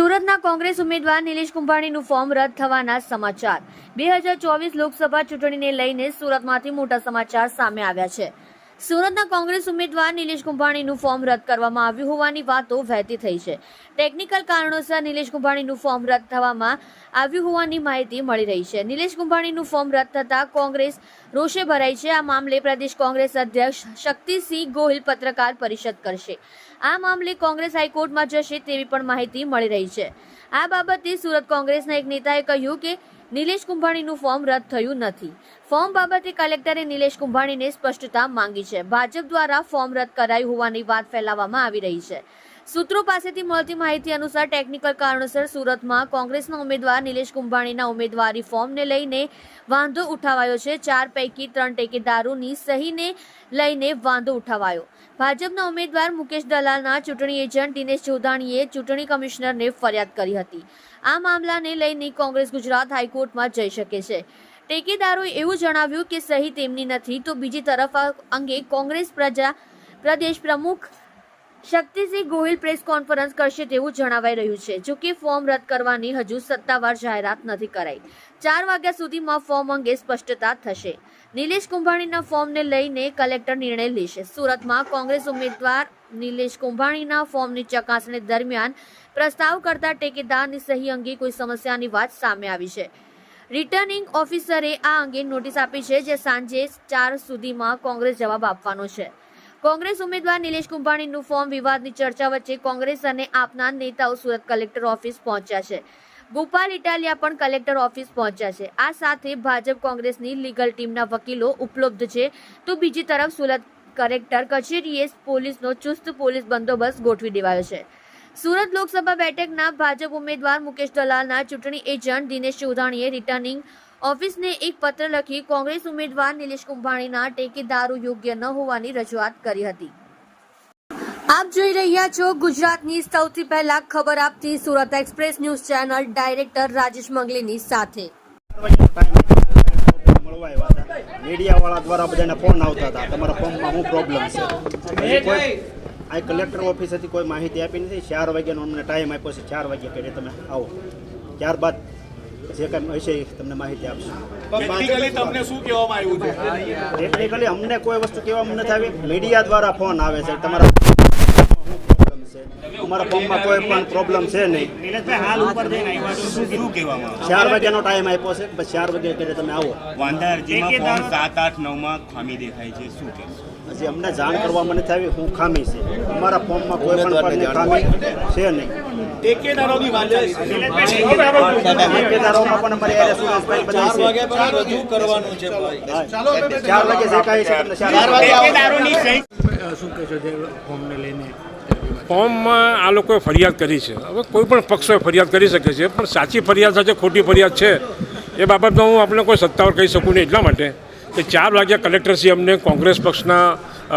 સુરતના કોંગ્રેસ ઉમેદવાર નિલેશ કુંભાણીનું ફોર્મ રદ થવાના સમાચાર. બે હજાર ચોવીસ લોકસભા ચૂંટણીને લઈને સુરતમાંથી મોટા સમાચાર સામે આવ્યા છે. સુરતના કોંગ્રેસ ઉમેદવાર નિલેશ કુંભાણીનું ફોર્મ રદ કરવામાં આવ્યું હોવાની વાતો વહેતી થઈ છે. ટેકનિકલ કારણોસર નિલેશ કુંભાણીનું ફોર્મ રદ થવામાં આવ્યું હોવાની માહિતી મળી રહી છે. નિલેશ કુંભાણીનું ફોર્મ રદ થતાં કોંગ્રેસ રોષે ભરાઈ છે. આ મામલે પ્રદેશ કોંગ્રેસ અધ્યક્ષ શક્તિસિંહ ગોહિલ પત્રકાર પરિષદ કરશે. આ મામલે કોંગ્રેસ હાઈકોર્ટમાં જશે તેવી પણ માહિતી મળી રહી છે. આ બાબતે સુરત કોંગ્રેસના એક નેતાએ કહ્યું કે નિલેશ કુંભાણીનું ફોર્મ રદ થયું નથી. ફોર્મ બાબતે કલેક્ટરે નિલેશ કુંભાણીને સ્પષ્ટતા માંગી છે. ભાજપ દ્વારા ફોર્મ રદ કરાયું હોવાની વાત ફેલાવવામાં આવી રહી છે. સૂત્રો પાસેથી મળતી માહિતી અનુસાર ટેકનિકલ કારણોસર સુરતમાં કોંગ્રેસના ઉમેદવાર નિલેશ કુંભાણીના ઉમેદવારી ફોર્મને લઈને વાંધો ઉઠાવાયો છે. ચાર પૈકી ત્રણ ટેકેદારોની સહીને લઈને વાંધો ઉઠાવાયો. ભાજપના ઉમેદવાર મુકેશ દલાલના ચૂંટણી એજન્ટ દિનેશ જોધાણીએ ચૂંટણી કમિશનરને ફરિયાદ કરી હતી. આ મામલાને લઈને કોંગ્રેસ ગુજરાત હાઈકોર્ટમાં જઈ શકે છે. ટેકેદારોએ એવું જણાવ્યું કે સહી તેમની નથી, તો બીજી તરફ અંગે કોંગ્રેસ પ્રજા, પ્રદેશ પ્રમુખ શક્તિસિંહ ગોહિલ પ્રેસ કોન્ફરન્સ કરશે તેવું જણાવાઈ રહ્યું છે. જો કે ફોર્મ રદ કરવાની હજુ સત્તાવાર જાહેરાત નથી કરાઈ. ચાર વાગ્યા સુધીમાં ફોર્મ અંગે સ્પષ્ટતા થશે. નિલેશ કુંભાણીના ફોર્મને લઈને કલેક્ટર નિર્ણય લેશે. સુરતમાં કોંગ્રેસ ઉમેદવાર નિલેશ કુંભાણીના ફોર્મની ચકાસણી દરમિયાન પ્રસ્તાવ કરતા ટેકેદારની સહી અંગે કોઈ સમસ્યાની વાત સામે આવી છે. રિટર્નિંગ ઓફિસરે આ અંગે નોટિસ આપી છે જે સાંજે ચાર સુધીમાં કોંગ્રેસ જવાબ આપવાનો છે. કોંગ્રેસ ઉમેદવાર નિલેશ કુંભાણીનું ફોર્મ વિવાદની ચર્ચા વચ્ચે કોંગ્રેસ અને આપના નેતાઓ સુરત કલેક્ટર ઓફિસ પહોંચ્યા છે. ગોપાલ ઇટાલિયા પણ કલેક્ટર ઓફિસ પહોંચ્યા છે. આ સાથે ભાજપ કોંગ્રેસની લીગલ ટીમના વકીલો ઉપલબ્ધ છે. તો બીજી તરફ સુરત કલેક્ટર કચેરીએ પોલીસનો ચુસ્ત પોલીસ બંદોબસ્ત ગોઠવી દેવાયો છે. સુરત લોકસભા બેઠકના ભાજપ ઉમેદવાર મુકેશ દલાલના ચૂંટણી એજન્ટ દિનેશ ચૌધાણીએ રિટર્નિંગ ઓફિસને એક પત્ર લખી કોંગ્રેસ ઉમેદવાર નિલેશ કુંભાણીના ટેકેદારો યોગ્ય ન હોવાની રજૂઆત કરી હતી. આપ જોઈ રહ્યા છો ગુજરાતની સૌથી પહેલા ખબર આપતી Surat express news channel director Rajesh મંગલીની સાથે. મીડિયાવાળા દ્વારા બધાને ફોન આવતા હતા. તમારા ફોર્મમાં શું પ્રોબ્લેમ છે? આ કલેક્ટર ઓફિસેથી કોઈ માહિતી આપી નથી. ચાર વાગ્યાનો અમને ટાઈમ આપ્યો છે. ચાર વાગ્યા કરીએ તમે આવો. ત્યારબાદ જે કંઈ હશે એ તમને માહિતી આપશું. ટેકનિકલી તમને શું કહેવામાં આવ્યું છે? ટેકનિકલી અમને કોઈ વસ્તુ કહેવામાં નથી આવી. મીડિયા દ્વારા ફોન આવે છે. તમારા અમારા ફોર્મમાં કોઈ પણ પ્રોબ્લેમ છે નહીં. શું શું ચાર વાગ્યાનો ટાઈમ આપ્યો છે. બસ ચાર વાગ્યા ક્યારે તમે આવો. વાંધા અરજીમાં સાત આઠ નવમાં ખામી દેખાય છે. શું કે હજી અમને જાણ કરવામાં નથી આવી. હું ખામી છે. અમારા ફોર્મમાં કોઈ પણ પ્રકારની ખામી છે નહીં. ટેકેદારોની વાત પણ અમારી બધા છે. રજૂ કરવાનું છે ભાઈ. ચાર વાગે જે કાંઈ છે તમને ચાર વાગે ટેકેદારોની સહી ફોર્મમાં આ લોકોએ ફરિયાદ કરી છે. હવે કોઈ પણ પક્ષોએ ફરિયાદ કરી શકે છે, પણ સાચી ફરિયાદ સાથે ખોટી ફરિયાદ છે, એ બાબતમાં હું આપણે કોઈ સત્તાવાર કહી શકું નહીં. એટલા માટે કે ચાર વાગ્યા કલેક્ટરશ્રી અમને કોંગ્રેસ પક્ષના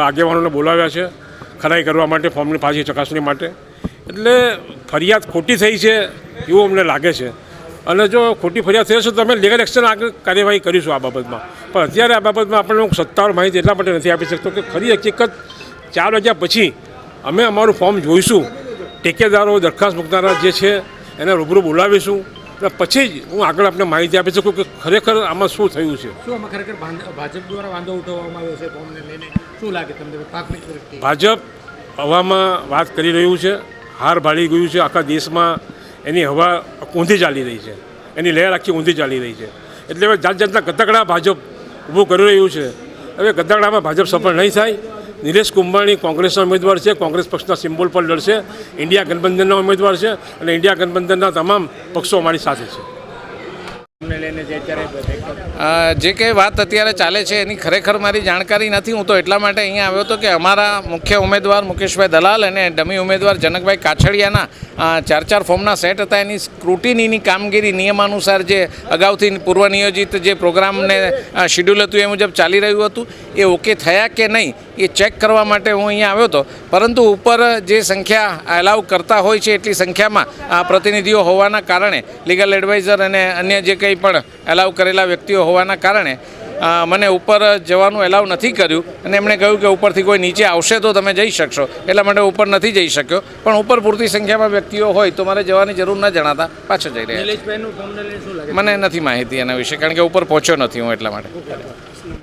આગેવાનોને બોલાવ્યા છે, ખરાઈ કરવા માટે, ફોર્મની પાછી ચકાસણી માટે. એટલે ફરિયાદ ખોટી થઈ છે એવું અમને લાગે છે. અને જો ખોટી ફરિયાદ થઈ હશે તો અમે લીગલ એક્શન આગળ કાર્યવાહી કરીશું આ બાબતમાં. પણ અત્યારે આ બાબતમાં આપણને હું સત્તાવાર માહિતી એટલા માટે નથી આપી શકતો કે ખરી હકીકત ચાર વાગ્યા પછી અમે અમારું ફોર્મ જોઈશું. ટેકેદારો દરખાસ્ત મૂકનારા જે છે એને રૂબરૂ બોલાવીશું. અને પછી જ હું આગળ આપને માહિતી આપી શકું કે ખરેખર આમાં શું થયું છે. શું ખરેખર ભાજપ દ્વારા વાંધો ઉઠાવવામાં આવ્યો છે ફોર્મને લઈને? શું લાગે તમને? ભાજપ હવામાં વાત કરી રહ્યું છે. હાર ભાળી ગયું છે. આખા દેશમાં એની હવા ઊંધી ચાલી રહી છે. એની લહેર આખી ઊંધી ચાલી રહી છે. એટલે હવે જાત જાતના ગતકડા ભાજપ ઊભું કરી રહ્યું છે. હવે ગતકડામાં ભાજપ સફળ નહીં થાય. નિલેશ કુંભાણી કોંગ્રેસના ઉમેદવાર છે. કોંગ્રેસ પક્ષના સિમ્બોલ પર લડશે. ઇન્ડિયા ગઠબંધનના ઉમેદવાર છે અને ઇન્ડિયા ગઠબંધનના તમામ પક્ષો અમારી સાથે છે. જે કંઈ વાત અત્યારે ચાલે છે એની ખરેખર મારી જાણકારી નથી. હું તો એટલા માટે અહીંયા આવ્યો હતો કે અમારા મુખ્ય ઉમેદવાર મુકેશભાઈ દલાલ અને ડમી ઉમેદવાર જનકભાઈ કાછડિયાના ચાર ચાર ફોર્મના સેટ હતા. એની સ્ક્રુટિનીની કામગીરી નિયમાનુસાર જે અગાઉથી પૂર્વ નિયોજિત જે પ્રોગ્રામને શેડ્યુલ હતું એ મુજબ ચાલી રહ્યું હતું. એ ઓકે થયા કે નહીં એ ચેક કરવા માટે હું અહીંયા આવ્યો હતો. પરંતુ ઉપર જે સંખ્યા એલાઉ કરતા હોય છે એટલી સંખ્યામાં પ્રતિનિધિઓ હોવાના કારણે લીગલ એડવાઇઝર અને અન્ય જે કંઈ પણ એલાઉ કરેલા વ્યક્તિઓ હોવાના કારણે મને ઉપર જવાનું એલાવ નથી કર્યું. અને એમણે કહ્યું કે ઉપરથી કોઈ નીચે આવશે તો તમે જઈ શકશો. એટલા માટે ઉપર નથી જઈ શક્યો. પણ ઉપર પૂરતી સંખ્યામાં વ્યક્તિઓ હોય તો મારે જવાની જરૂર ન જણાતા પાછો જઈ રહ્યા મને નથી માહિતી એના વિશે કારણ કે ઉપર પહોંચ્યો નથી હું એટલા માટે.